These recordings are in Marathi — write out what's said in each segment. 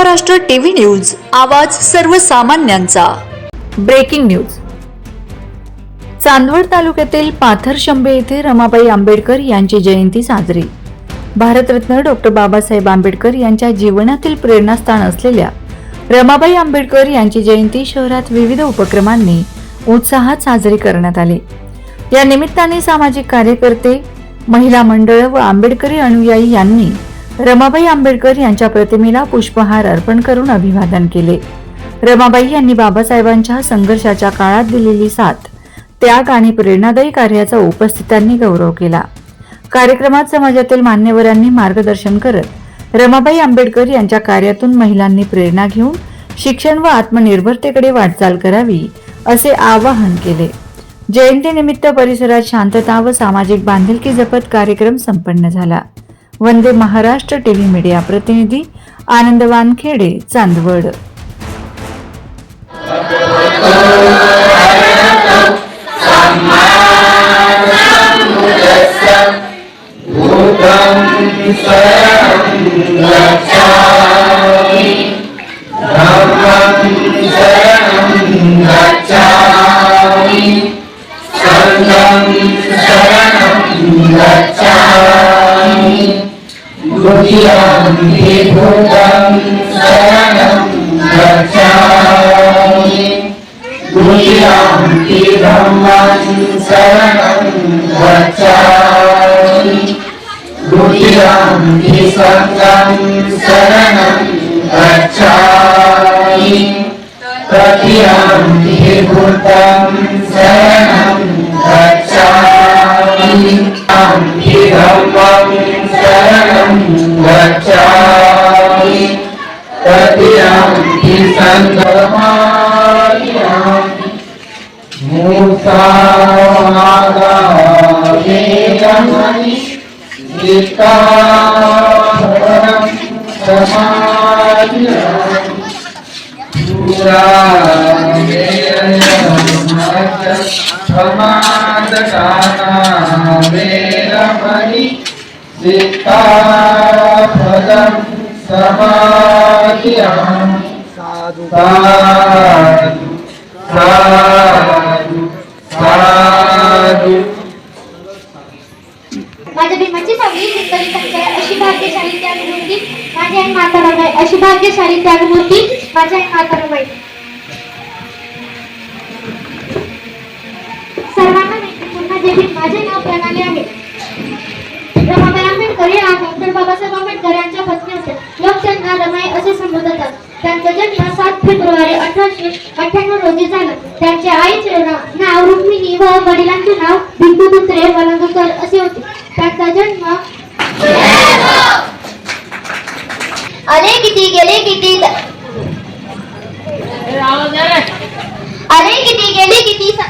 महाराष्ट्र टीव्ही न्यूज आवाज सर्वसामान्यांचा. Breaking news. चांदवड तालुक्यातील पाथर शंभे येथे रमाबाई आंबेडकर यांची जयंती साजरी. भारतरत्न डॉक्टर बाबासाहेब आंबेडकर यांच्या जीवनातील प्रेरणास्थान असलेल्या रमाबाई आंबेडकर यांची जयंती शहरात विविध उपक्रमांनी उत्साहात साजरी करण्यात आली. या निमित्ताने सामाजिक कार्यकर्ते महिला मंडळ व आंबेडकरी अनुयायी यांनी रमाबाई आंबेडकर यांच्या प्रतिमेला पुष्पहार अर्पण करून अभिवादन केले. रमाबाई यांनी बाबासाहेबांच्या संघर्षाच्या काळात दिलेली साथ त्याग आणि प्रेरणादायी कार्याचा उपस्थितांनी गौरव केला. कार्यक्रमात समाजातील मान्यवरांनी मार्गदर्शन करत रमाबाई आंबेडकर यांच्या कार्यातून महिलांनी प्रेरणा घेऊन शिक्षण व आत्मनिर्भरतेकडे वाटचाल करावी असे आवाहन केले. जयंतीनिमित्त परिसरात शांतता व सामाजिक बांधिलकी जपत कार्यक्रम संपन्न झाला. वंदे महाराष्ट्र टीव्ही मीडिया प्रतिनिधी आनंद वानखेडे चांदवड. भूतं शरणं गच्छामि गुह्यं हि ब्रह्मं शरणं गच्छामि गुह्यं हि सङ्गं शरणं गच्छामि तदीयं हि भूतं रक्षामि तदियान्ति सन्दमायामि मूसागावेदमनि निकारणं समायामि समादकाना वेदमनि सिद्धा माझ्या भीमाची सावली संख्या अशी भाग्यशाली त्यागमूर्ती. माझी आई माता रमाई अशी भाग्यशाली त्यागमूर्ती. माझी आई माता रमाई सर्वांना माहिती पुन्हा जे माझे नाव अठ्ठ्याण्णव रोजी झाला. त्यांचे आईचे नाव रुक्मिणी व वडिलांचे नाव भिंगुदुत्रे वलंगकर असे होते. त्यांचा जन्म आले किती गेले किती आले किती गेले किती स-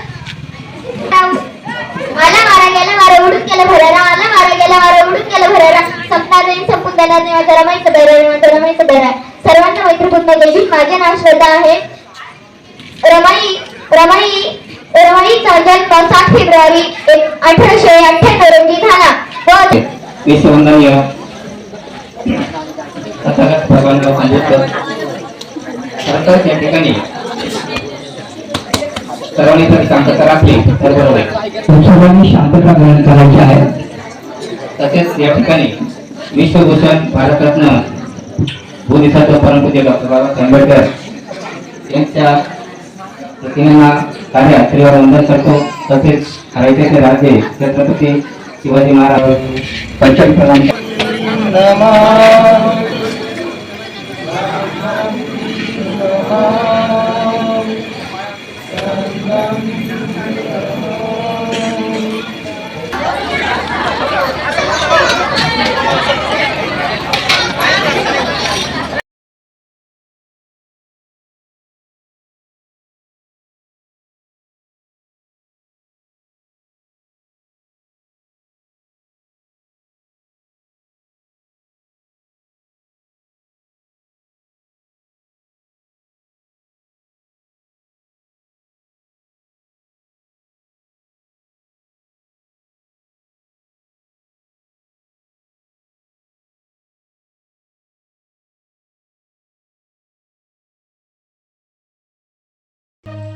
आला मारा गेला मारा उडून गेला भरारा आला मारा गेला मारा उडून गेला भरारा सपना नाही संपून देणार नाही माझा रमाईचं बैरा माझा रमाईचं बैरा सर्वांना मैत्रीपूर्ण देवी माझे नाव श्रद्धा आहे. रमाई रमाई रमाईचा जन्म सात फेब्रुवारी एक- अठराशे अठ्ठ्याण्णव रोजी झाला. व विश्ववंदनीय तथागत भगवानराव आंबेडकर खरंतर या ठिकाणी सर्वांनी जर शांतता राखली तर बरोबर आहे. सर्वांनी शांतता ग्रहण करायची आहे? तसेच या ठिकाणी विश्वभूषण भारतरत्न बोधिसत्व परमपूज्य डॉक्टर बाबासाहेब आंबेडकर यांच्या वतीने हा कार्य स्त्रीवर वंदन करतो तसेच रायतेचे राजे छत्रपती शिवाजी महाराज पंचप्रधान Thank